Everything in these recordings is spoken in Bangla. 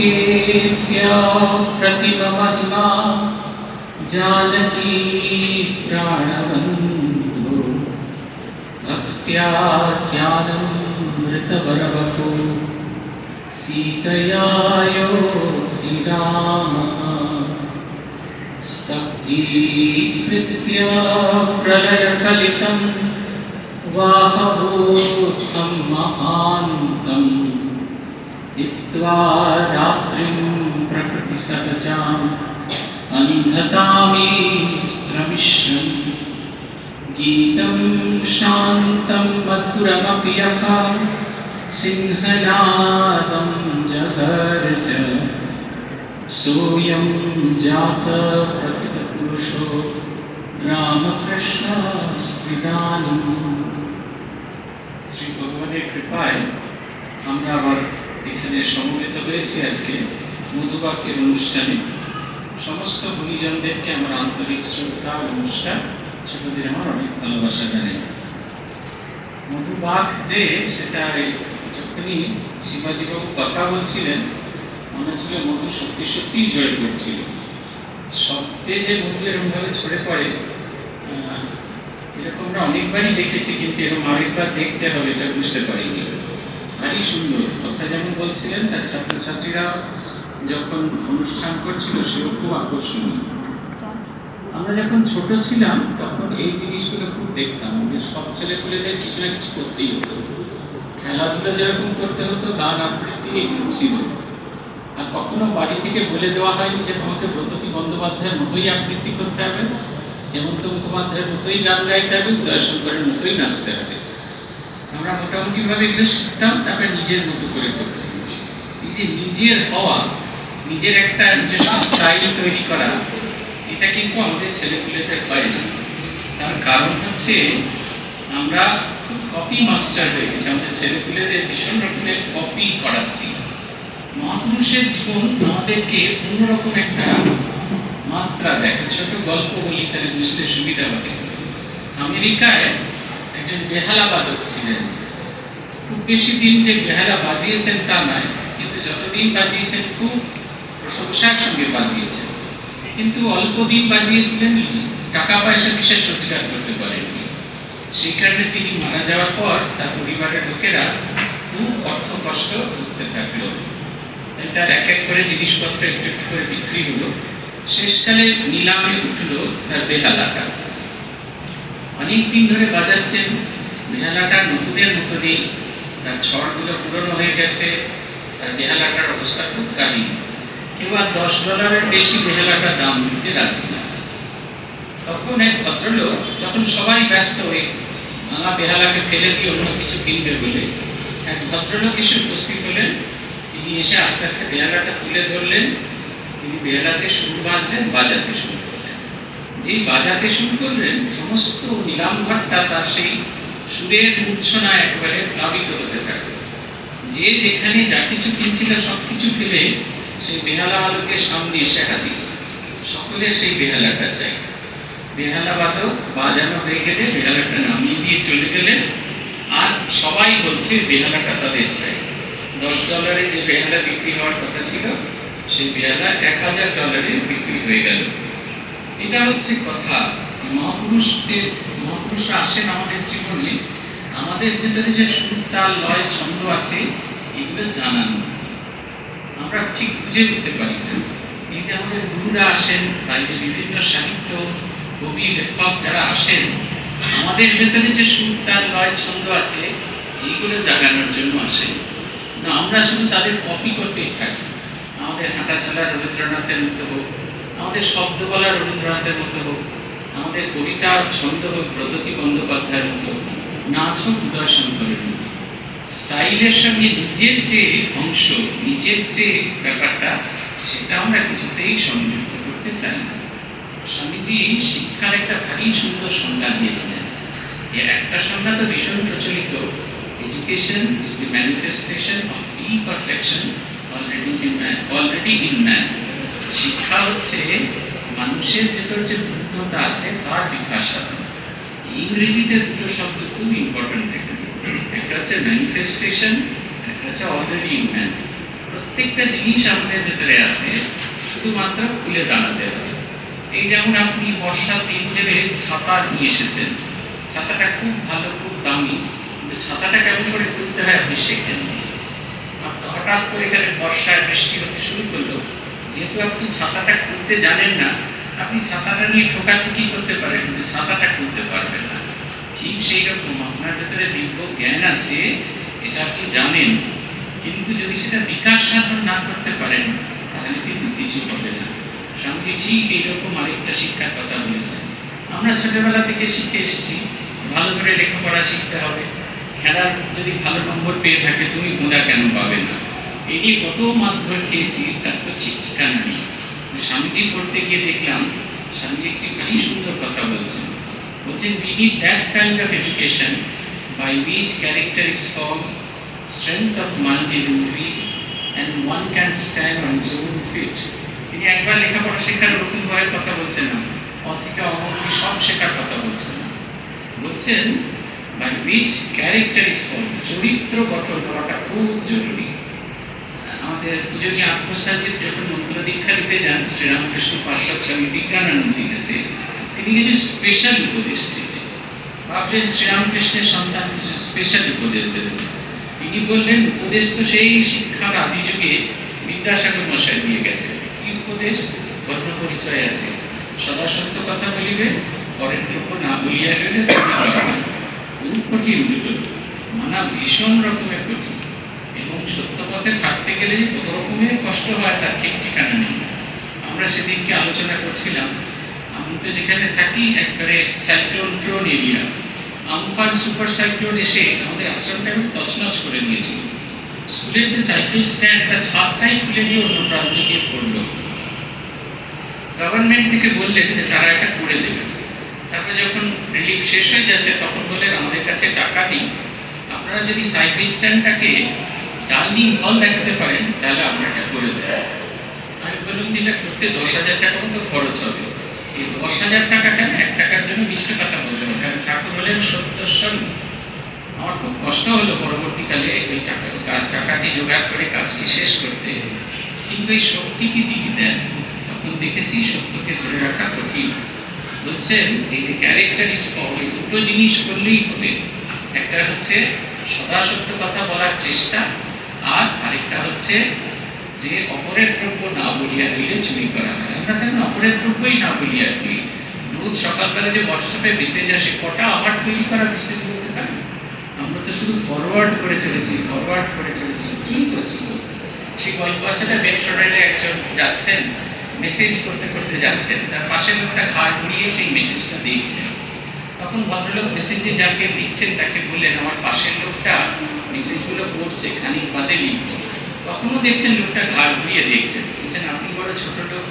लोकेभ्य प्रतिममहिमा जानकी प्राणबन्धु भक्त्या ज्ञानमृतवरवपु सीतया योगिरामः स्तब्धीकृत्य प्रलयकलितं वाहभूतं महान्तम्। हित्वा रात्रिं प्रकृतिसहजाम् अन्धतामीस्त्रमिश्रम् गीतं शान्तं मधुरमपि यः सिंहनादं जगर्ज सोऽयं जातप्रथितपुरुषो রামকৃষ্ণস্ত্রিদানীম শ্রী ভগবানের কৃপায় আমরা আবার এখানে সমবেত হয়েছি আজকে মধুবাক্যের অনুষ্ঠানে। সমস্ত গুণীজনদেরকে আমার আন্তরিক শ্রদ্ধা ও নমস্কার। ছোটদের আমার অনেক ভালোবাসা জানাই। মধুবাগ যে সেটা যখনই শিবাজীবাবু কথা বলছিলেন, মনে হচ্ছিল মধু সত্যি সত্যিই জয় করছিল। শব্দে যে মধু এরকমভাবে ছড়ে পড়ে এরকম আমরা অনেকবারই দেখেছি, কিন্তু এরকম আরেকবার দেখতে হবে, এটা বুঝতে পারিনি। ভারী সুন্দর। কথা যেমন বলছিলেন, তার ছাত্রছাত্রীরা যখন অনুষ্ঠান করছিল, সেও খুব আকর্ষণীয়। আমরা যখন ছোট ছিলাম, তখন এই জিনিসগুলো খুব দেখতাম। সব ছেলেপুলেদের কিছু না কিছু করতেই হতো। খেলাধুলা যেরকম করতে হতো, গান আবৃত্তি এগুলো ছিল। আর কখনো বাড়ি থেকে বলে দেওয়া হয়নি যে তোমাকে ব্রততী বন্দ্যোপাধ্যায়ের মতোই আবৃত্তি করতে হবে, হেমন্ত মুখোপাধ্যায়ের মতোই গান গাইতে হবে, উদয়শঙ্করের মতোই নাচতে হবে। আমরা মোটামুটি ভাবে এগুলো শিখতাম তারপরে নিজের মতো করে করতে এই যে নিজের হওয়া, নিজের একটা নিজস্ব স্টাইল তৈরি করা, এটা কিন্তু আমাদের ছেলেপুলেদের হয় না। তার কারণ হচ্ছে আমরা কপি মাস্টার হয়ে গেছি, আমাদের ছেলেপুলেদের ভীষণ রকমের কপি করাচ্ছি। মহাপুরুষের জীবন আমাদেরকে অন্যরকম একটা মাত্রা দেয়। ছোট গল্প বলি, তাহলে বুঝতে সুবিধা হবে। আমেরিকায় একজন বেহালা বাদক ছিলেন খুব বেশি দিন যে বেহালা বাজিয়েছেন তা নয়, কিন্তু যতদিন বাজিয়েছেন, খুব প্রশংসার সঙ্গে বাজিয়েছেন। কিন্তু অল্প দিন বাজিয়েছিলেন, টাকা পয়সা বিশেষ রোজগার করতে পারেননি। সেই কারণে তিনি মারা যাওয়ার পর তার পরিবারের লোকেরা খুব অর্থ কষ্ট করতে থাকল। তার এক এক করে জিনিসপত্র একটু একটু করে বিক্রি হলো। শেষকালে নিলামে উঠল তার বেহালাটা। অনেক দিন ধরে বাজাচ্ছেন। বেহালাটা নতুনের মতনই। তার ছড়গুলো পুরনো হয়ে গেছে। তার বেহালাটার অবস্থা খুব কাহিনী কেউ আর দশ ডলারের বেশি বেহালাটার দাম দিতে রাজি না। তখন এক ভদ্রলোক যখন সবাই ব্যস্ত হয়ে ভাঙা বেহালাকে ফেলে দিয়ে অন্য কিছু কিনবে বলে এক ভদ্রলোক এসে উপস্থিত হলেন। তিনি এসে আস্তে আস্তে বেহালাটা তুলে ধরলেন। তিনি বেহালাতে সুর বাজলেন বাজাতে শুরু যেই বাজাতে শুরু করলেন, সমস্ত নিলামঘরটা তার সেই সুরের মূর্ছনা একেবারে প্লাবিত হতে থাকে যে যেখানে যা কিছু কিনছিল সব কিছু ফেলে সেই বেহালা বাদকের সামনে এসে হাজির। সকলে সেই বেহালাটা চাই বেহালা বাদক বাজানো হয়ে গেলে বেহালাটা নামিয়ে দিয়ে চলে গেলেন আর সবাই বলছে বেহালাটা তাদের চাই দশ ডলারে যে বেহালা বিক্রি হওয়ার কথা ছিল, সেই বেহালা এক হাজার ডলারে বিক্রি হয়ে গেল। এটা হচ্ছে কথা। মহাপুরুষদের মহাপুরুষরা আসেন আমাদের জীবনে। আমাদের ভেতরে যে সুর তাল, লয়, ছন্দ আছে, এগুলো জানান। আমরা ঠিক বুঝে উঠতে পারি না। এই যে আমাদের গুরুরা আসেন, তাই যে বিভিন্ন সাহিত্য, কবি, লেখক যারা আসেন, আমাদের ভেতরে যে সুর তাল, লয়, ছন্দ আছে, এইগুলো জাগানোর জন্য আসেন। না, আমরা শুধু তাদের কপি করতেই থাকি। আমাদের হাঁটা চলা রবীন্দ্রনাথের মতো হোক আমাদের শব্দকলা রবীন্দ্রনাথের মতো হোক, আমাদের কবিতা ছন্দ হোক ব্রততী বন্দ্যোপাধ্যায়ের মতো নাচ হোক উদয়শঙ্করের মতো স্টাইলের সঙ্গে নিজের যে অংশ, নিজের যে ব্যাপারটা, সেটা আমরা কিছুতেই সংযুক্ত করতে চাই না। স্বামীজি শিক্ষার একটা ভারী সুন্দর সংজ্ঞা দিয়েছিলেন। এর একটা সংজ্ঞা তো ভীষণ প্রচলিত। Education is the manifestation of already in man already in man শিক্ষা হচ্ছে মানুষের ভেতর যে বুদ্ধতা আছে, তার বিকাশ সাধন। ইংরেজিতে দুটো শব্দ খুব ইম্পর্টেন্ট এখানে একটা হচ্ছে ম্যানিফেস্টেশন একটা হচ্ছে অলরেডি ইন ম্যান প্রত্যেকটা জিনিস আমাদের ভেতরে আছে, শুধুমাত্র খুলে দাঁড়াতে হবে। এই যেমন আপনি বর্ষা দিন ভেবে ছাতা নিয়ে এসেছেন, ছাতাটা খুব ভালো, খুব দামি। ছাতাটা কেমন করে খুলতে হয় আপনি শেখেন হঠাৎ করে এখানে বর্ষায় বৃষ্টি হতে শুরু করল যেহেতু আপনি ছাতাটা খুলতে জানেন না, আপনি ছাতাটা নিয়ে ঠোকাঠুকি করতে পারেন? কিন্তু ছাতাটা খুলতে পারবেন না। ঠিক সেই রকম আপনার ভেতরে দিব্য জ্ঞান আছে, এটা আপনি জানেন। কিন্তু যদি সেটা বিকাশ সাধন না করতে পারেন, তাহলে কিন্তু কিছু হবে না। স্বামীজি ঠিক এইরকম আরেকটা শিক্ষার কথা বলেছেন। আমরা ছোটবেলা থেকে শিখে এসেছি, ভালো করে লেখাপড়া শিখতে হবে। খেলার যদি ভালো নম্বর পেয়ে থাকে, তুমি গোঁদা কেন পাবে না? নিয়ে কত মাধ্যমে খেয়েছি, তার তো স্বামীজি পড়তে গিয়ে দেখলাম একটি ভারী সুন্দর কথা বলছেন। বলছেন which character is formed, strength of mind is increased, and one can stand on his own feet. তিনি একবার লেখাপড়া শেখার নতুন বইয়ের কথা বলছেন না অথিকা অমঙ্গি সব শেখার কথা বলছেন না। বলছেন বাই উইচ ক্যারেক্টার ইজ চরিত্র গঠন করাটা খুব জরুরি। আমাদের পূজনীয় আত্মসাহিত যখন মন্ত্র দীক্ষা দিতে যান, শ্রীরামকৃষ্ণ পার্শ্বদ স্বামী বিজ্ঞানানন্দী কাছে তিনি কিছু স্পেশাল উপদেশ দিয়েছেন। ভাবছেন শ্রীরামকৃষ্ণের সন্তান কিছু স্পেশাল উপদেশ দেবেন। তিনি বললেন, উপদেশ তো সেই শিক্ষার আদি যুগে বিদ্যাসাগর মশাই দিয়ে গেছে কি উপদেশ? বর্ণ পরিচয় আছে। সদা সত্য কথা বলিবে, পরের দ্রব্য না বলিয়া গেলে কঠিন মানা ভীষণ রকমের কঠিন। এবং সত্য পথে থাকতে গেলে কত রকমের কষ্ট হয়, তার ঠিক ঠিকানা নেই। আমরা সেদিনকে আলোচনা করছিলাম, আমি তো যেখানে থাকি একবারে cyclone prone area Amphan super cyclone এসে আমাদের আশ্রমটা একদম তছনছ করে দিয়েছিল স্কুলের যে সাইকেল স্ট্যান্ড তার ছাদটাই খুলে দিয়ে অন্য প্রান্তে গিয়ে পড়ল। গভর্নমেন্ট থেকে বললেন যে তারা এটা করে দেবে। তারপরে যখন রিলিফ শেষ হয়ে যাচ্ছে, তখন বললেন, আমাদের কাছে টাকা নেই। আপনারা যদি সাইকেল টার্নিং হল দেখাতে পারেন, তাহলে আমরা এটা করে দেবো। আমি বললাম যে এটা করতে দশ হাজার টাকা মতো খরচ হবে। এই দশ হাজার টাকাটা এক টাকার জন্য মিথ্যে কথা হবে কারণ ঠাকুর হলেন সত্যস্বর আমার খুব কষ্ট হলো পরবর্তীকালে ওই টাকা কাজ টাকাটি জোগাড় করে কাজটি শেষ করতে। কিন্তু এই শক্তি কি তিনি দেন? তখন দেখেছি সত্যকে ধরে রাখা কঠিন। বলছেন, এই যে ক্যারেক্টার ইস দুটো জিনিস করলেই হবে। একটা হচ্ছে সদা সত্য কথা বলার চেষ্টা আর আরেকটা হচ্ছে যে অপরের দ্রব্য না বলিয়া দিলে চুরি করা হয়। আমরা তেমন অপরের দ্রব্যই না বলিয়া দিই? রোজ সকালবেলা যে হোয়াটসঅ্যাপে মেসেজ আসে, কটা আমার তৈরি করা মেসেজ বলতে পারি? আমরা তো শুধু ফরওয়ার্ড করে চলেছি ফরওয়ার্ড করে চলেছি। কি করছি সেই গল্প আছে না মেট্রো রেলে একজন যাচ্ছেন মেসেজ করতে করতে যাচ্ছেন, তার পাশে লোকটা ঘাড় ঘুরিয়ে সেই মেসেজটা দেখছেন তখন ভদ্রলোক মেসেজে যাকে লিখছেন তাকে বললেন, আমার পাশের লোকটা মেসেজগুলো পড়ছে খানিক বাদে লিখব তখনও দেখছেন লোকটা ঘাড় ঘুরিয়ে দেখছেন। বলছেন, আপনি বড় ছোট লোক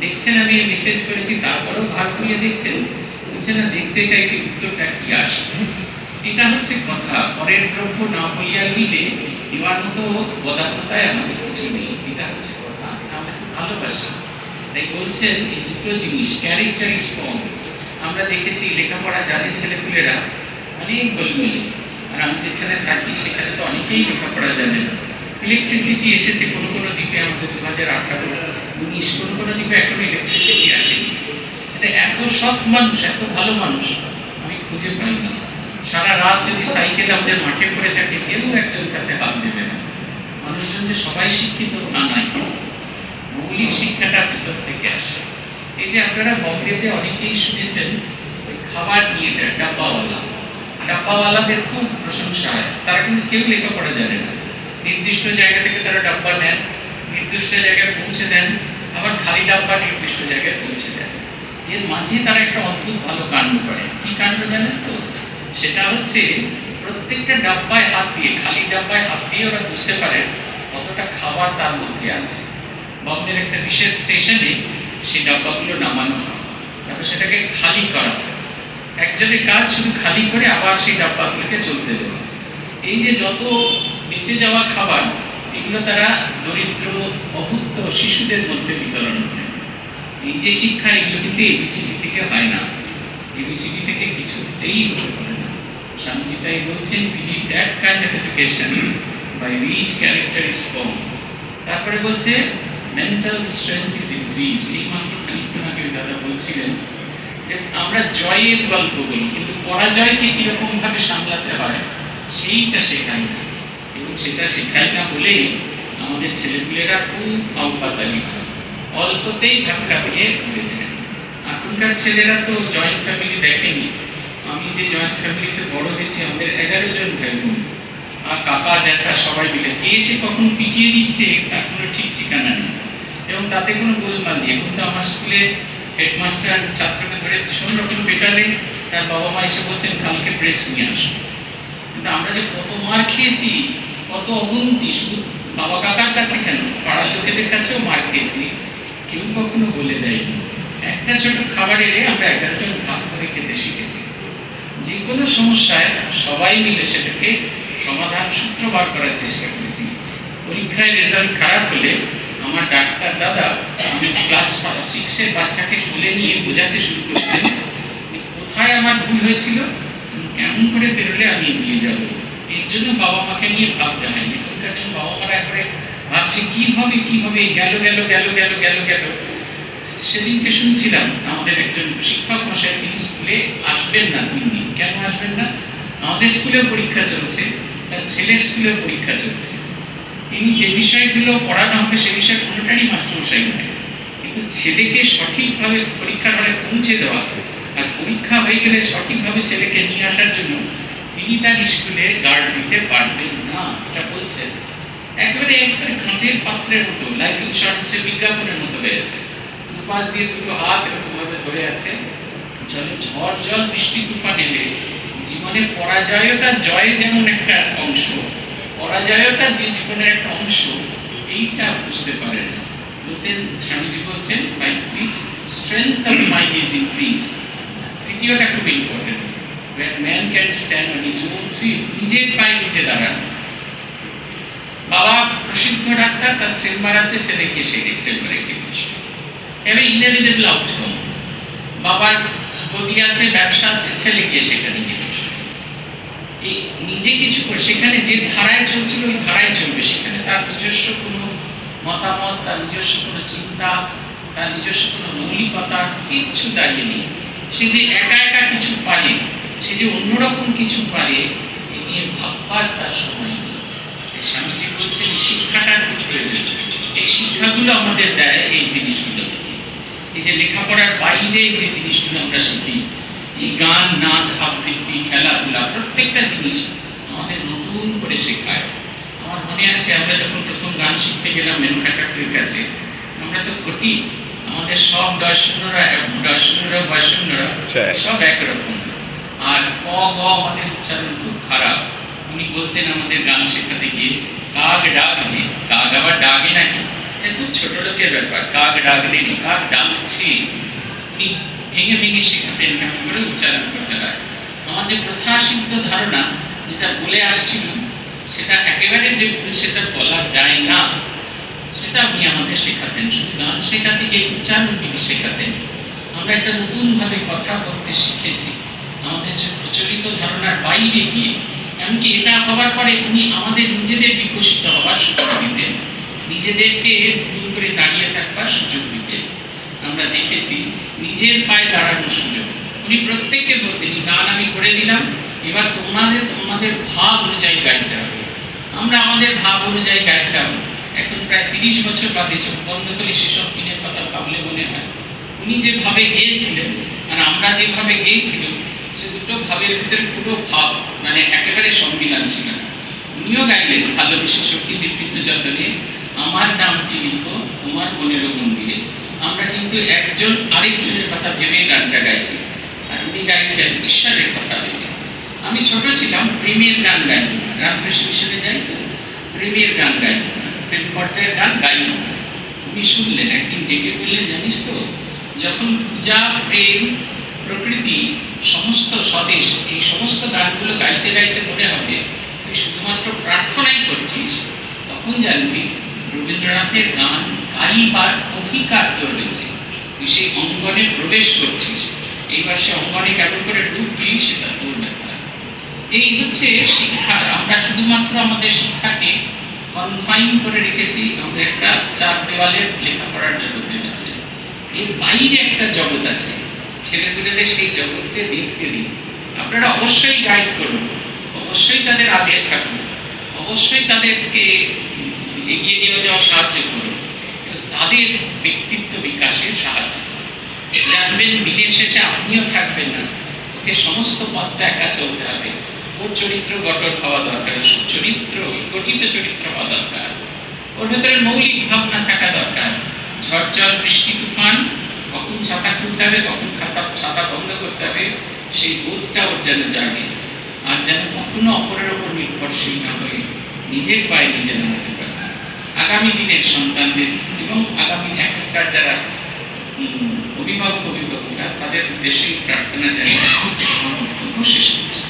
দেখছেন, আমি মেসেজ করেছি, তারপরেও ঘাড় ঘুরিয়ে দেখছেন। বলছেন, না, দেখতে চাইছি, উত্তরটা কি আসবে এটা হচ্ছে কথা। পরের দ্রব্য না বলিয়া নিলে এবার মতো বদান্যতায় আমাদের কিছু নেই। এটা হচ্ছে কথা। আমরা ভালোবাসি। তাই বলছেন, এই দুটো জিনিস ক্যারেক্টার ফর্ম আমরা দেখেছি, লেখাপড়া জানে ছেলেপুলেরা অনেক গোলমেলে আর আমি যেখানে থাকি, সেখানে তো অনেকেই লেখাপড়া জানে না। ইলেকট্রিসিটি এসেছে, কোনো কোনো দ্বীপে আমাদের দু হাজার আঠারো, উনিশ, কোনো কোনো দ্বীপে এখনও ইলেকট্রিসিটি আসেনি। এত সৎ মানুষ, এত ভালো মানুষ, আমি খুঁজে পাই না। সারা রাত যদি সাইকেল আমাদের মাঠে পড়ে থাকে, কেউ একজন তাতে হাত দেবে না। মানুষজন যে সবাই শিক্ষিত, না নাই। মৌলিক শিক্ষাটা ভিতর থেকে আসে। এই যে আপনারা বম্বেতে অনেকেই শুনেছেন, ওই খাবার নিয়ে যায় ডাব্বাওয়ালা ডাব্বাওয়ালাদের খুব প্রশংসা হয় তারা কিন্তু কেউ লেখাপড়া জানে না। নির্দিষ্ট জায়গা থেকে তারা ডাব্বা নেন, নির্দিষ্ট জায়গায় পৌঁছে দেন, আবার খালি ডাব্বা নির্দিষ্ট জায়গায় পৌঁছে দেন। এর মাঝে তারা একটা অদ্ভুত ভালো কাণ্ড করে। কি কাণ্ড জানেন তো? সেটা হচ্ছে প্রত্যেকটা ডাব্বায় হাত দিয়ে, খালি ডাব্বায় হাত দিয়ে ওরা বুঝতে পারে কতটা খাবার তার মধ্যে আছে। বম্বের একটা বিশেষ স্টেশনে সেই ডাব্বাগুলো নামানো হয়। তারপর সেটাকে খালি করা হয়। একজনের কাজ শুধু খালি করে আবার সেই ডাব্বাগুলোকে চলতে দেবে। এই যে যত বেঁচে যাওয়া খাবার, এগুলো তারা দরিদ্র, অভুক্ত শিশুদের মধ্যে বিতরণ করে। এই যে শিক্ষা, এগুলো কিন্তু এবিসিডি থেকে হয় না। এবিসিডি থেকে কিছুতেই হতে পারে না। স্বামীজি তাই বলছেন, we need that kind of education by which character is তারপরে বলছে মেন্টাল স্ট্রেংথ ইজ ইনক্রিজ এই মাত্র খানিকক্ষণ আগে দাদা বলছিলেন যে আমরা জয়ের গল্প বলি কিন্তু পরাজয়কে কীরকম ভাবে সামলাতে হয়, সেইটা শেখাই না। এবং সেটা শেখাই না বলেই আমাদের ছেলেপুলেরা খুব আউপাতালি হয় অল্পতেই ধাক্কা দিয়ে ঘুরে যায়। এখনকার ছেলেরা তো জয়েন্ট ফ্যামিলি দেখেনি। আমি যে জয়েন্ট ফ্যামিলিতে বড় হয়েছি, আমাদের এগারো জন ভাই বোন। আর কাকা, জ্যাঠা সবাই মিলে। কে এসে কখন পিটিয়ে দিচ্ছে তার কোনো ঠিক ঠিকানা নেই। এবং তাতে কোনো গোলমাল নেই। এখন তো আমার স্কুলে হেডমাস্টার ছাত্রকে ধরে ভীষণ রকম পেটালে তার বাবা মা এসে বলছেন, কালকে প্রেস নিয়ে আসো। কিন্তু আমরা যে কত মার খেয়েছি, কত অগুন্তি, শুধু বাবা কাকার কাছে কেন? পাড়ার লোকেদের কাছেও মার খেয়েছি। কেউ কখনো বলে দেয়নি। একটা ছোট খাবার এলে আমরা এগারো জন ভাগ করে খেতে শিখেছি। যে কোনো সমস্যায় সবাই মিলে সেটাকে সমাধান সূত্র বার করার চেষ্টা করেছি। পরীক্ষায় রেজাল্ট খারাপ হলে আমার ডাক্তার দাদা আমি ক্লাস সিক্সের বাচ্চাকে তুলে নিয়ে বোঝাতে শুরু করেছেন কোথায় আমার ভুল হয়েছিল, কেমন করে বেরোলে আমি এগিয়ে যাব? এই জন্য বাবা মাকে নিয়ে ভাবতে হয়নি এখনকার জন্য বাবা মারা একবারে ভাবছে, কি হবে কি হবে? গেল গেল গেল গেল গেল গেল। সেদিনকে শুনছিলাম, আমাদের একজন শিক্ষক মশাই, তিনি স্কুলে আসবেন না তিন কেন আসবেন না? আমাদের স্কুলেও পরীক্ষা চলছে, তার ছেলের স্কুলেও পরীক্ষা চলছে। তিনি যে বিষয়গুলো পড়ানো হবে সে বিষয়ে কোনোটারই মাস্টারমশাই নয় কিন্তু ছেলেকে সঠিকভাবে পরীক্ষার হলে পৌঁছে দেওয়া আর পরীক্ষা হয়ে গেলে সঠিকভাবে ছেলেকে নিয়ে আসার জন্য তিনি তার স্কুলে গার্ড দিতে পারবেন না, এটা বলছেন। একেবারে একবারে কাঁচের পাত্রের মতো লাইফ ইন্স্যুরেন্সের বিজ্ঞাপনের মতো হয়েছে দুপাশ দিয়ে দুটো হাত এরকমভাবে ধরে আছে। জলে ঝড়, জল, বৃষ্টি, তুফান এলে জীবনে পরাজয়টা, জয় যেমন একটা পরাজয়টা জীবনের একটা অংশ, এইটা বুঝতে পারে না। বলছেন, স্বামীজি বলছেন strength of mind is increase তৃতীয়টা খুব ইম্পর্টেন্ট নিজের পায়ে নিজে দাঁড়ান। বাবা প্রসিদ্ধ ডাক্তার, তার চেম্বার আছে ছেলেকে সে চেম্বারে গিয়ে বসে। এবার ইনএভিটেবল আউটকাম বাবার গদি আছে, ব্যবসা আছে, ছেলে গিয়ে সেখানে এই নিজে কিছু করে, সেখানে যে ধারায় চলছিল, ওই ধারায় চলবে। সেখানে তার নিজস্ব কোনো মতামত, তার নিজস্ব কোনো চিন্তা, তার নিজস্ব কোনো মৌলিকতা কিচ্ছু দাঁড়িয়ে নেই। সে যে একা একা কিছু পারে, সে যে অন্যরকম কিছু পারে, এ নিয়ে ভাববার তার সময় নেই। স্বামীজি বলছেন, এই শিক্ষাটার প্রয়োজন এই শিক্ষাগুলো আমাদের দেয় এই জিনিসগুলো এই যে লেখাপড়ার বাইরে যে জিনিসগুলো আমরা শিখি এই গান নাচ আবৃত্তি খেলাধুলা প্রত্যেকটা জিনিস আমাদের নতুন করে শেখায়। আমার মনে আছে আমরা যখন প্রথম গান শিখতে গেলাম মেনকা ঠাকুরের কাছে আমরা তো ঘটি। আমাদের সব দর্শনরা দর্শনরা বৈষ্ণরা আচ্ছা। সব একরকম। আর ক গ আমাদের উচ্চারণ খুব খারাপ। উনি বলতেন আমাদের গান শেখাতে গিয়ে কাক ডাকছে। কাক আবার ডাকে নাকি? খুব ছোট লোকের ব্যাপার। কাক ডাকলেনি কাক ডাকছে। উনি ভেঙে ভেঙে শেখাতেন কেমন করে উচ্চারণ করতে হয় আমার যে প্রথাসিদ্ধ ধারণা যেটা বলে আসছিল সেটা একেবারে যে ভুল সেটা বলা যায় না, সেটা উনি আমাদের শেখাতেন। শুধু গান শেখাতে গিয়ে উচ্চারণ তিনি শেখাতেন। আমরা একটা নতুন ভাবে কথা বলতে শিখেছি। আমাদের যে প্রচলিত ধারণার বাইরে গিয়ে, এমনকি এটা হবার পরে উনি আমাদের নিজেদের বিকশিত হওয়ার সুযোগ দিতেন। নিজেদেরকে নতুন করে দাঁড়িয়ে থাকবার সুযোগ দিতেন। আমরা দেখেছি, নিজের পায়ে দাঁড়ানোর সুযোগ। উনি প্রত্যেককে বলতেন গান আমি করে দিলাম, এবার তোমাদের তোমাদের ভাব অনুযায়ী গাইতে হবে। আমরা আমাদের ভাব অনুযায়ী গাইতাম। এখন প্রায় তিরিশ বছর বাদে চোখ বন্ধ করে সেসব দিনের কথা ভাবলে মনে হয়। উনি যেভাবে গেয়েছিলেন, আর আমরা যেভাবে গেয়েছিলাম, সে দুটো ভাবের ভিতরে পুরো ভাব মানে একেবারে সম্মিলন ছিল। উনিও গাইলেন, ভালোবেসে সখী দীক্ষিত যতনে, আমার নামটি লিখো, তোমার মনেরও মন্দিরে। আমরা কিন্তু একজন আরেকজনের কথা ভেবে গানটা গাইছি। আর উনি গাইছেন ঈশ্বরের কথা ভেবে। আমি ছোট ছিলাম, প্রেমের গান গাইব না। রামকৃষ্ণ মিশনে যাই তো, প্রেমের গান গাইব না। প্রেম পর্যায়ের গান গাইব না। উনি শুনলেন, একদিন ডেকে বললেন, জানিস তো, যখন পূজা, প্রেম, প্রকৃতি, সমস্ত স্বদেশ, এই সমস্ত গানগুলো গাইতে গাইতে মনে হবে, তুই শুধুমাত্র প্রার্থনাই করছিস, তখন জানবি রবীন্দ্রনাথের গান, গাইবার অধিকার তোর রয়েছে তুই সেই অঙ্গনে প্রবেশ করছিস। এইবার সে অঙ্গনে কেমন করে ঢুকবি সেটা তোর ব্যাপার। এই হচ্ছে শিক্ষার। আমরা শুধুমাত্র আমাদের শিক্ষাকে কনফাইন করে রেখেছি, আমরা একটা চার দেওয়ালের লেখাপড়ার জগতে মধ্যে এর বাইরে একটা জগৎ আছে। ছেলেপুলেদের সেই জগৎকে দেখতে দিন আপনারা অবশ্যই গাইড করুন। অবশ্যই তাদের আগে থাকুন অবশ্যই তাদেরকে এগিয়ে নিয়ে যাওয়া সাহায্য করুন। তাদের ব্যক্তিত্ব বিকাশে সাহায্য। জানবেন দিনের শেষে আপনিও থাকবেন না। ওকে সমস্ত পথটা একা চলতে হবে। ওর চরিত্র গঠন হওয়া দরকার চরিত্র, গঠিত চরিত্র হওয়া দরকার। ওর ভেতরে মৌলিক ভাবনা থাকা দরকার। ঝড় বৃষ্টি, তুফান, কখন ছাতা খুলতে হবে, কখন খাতা, ছাতা বন্ধ করতে হবে, সেই বোধটা ওর যেন জাগে। আর যেন কখনো অপরের ওপর নির্ভরশীল না হয়ে নিজের পায়ে নিজে পারে আগামী দিনের সন্তানদের এবং আগামী এখনকার যারা অভিভাবক অভিভাবক, তাদের উদ্দেশ্যে প্রার্থনা জানিয়ে শেষ করছি।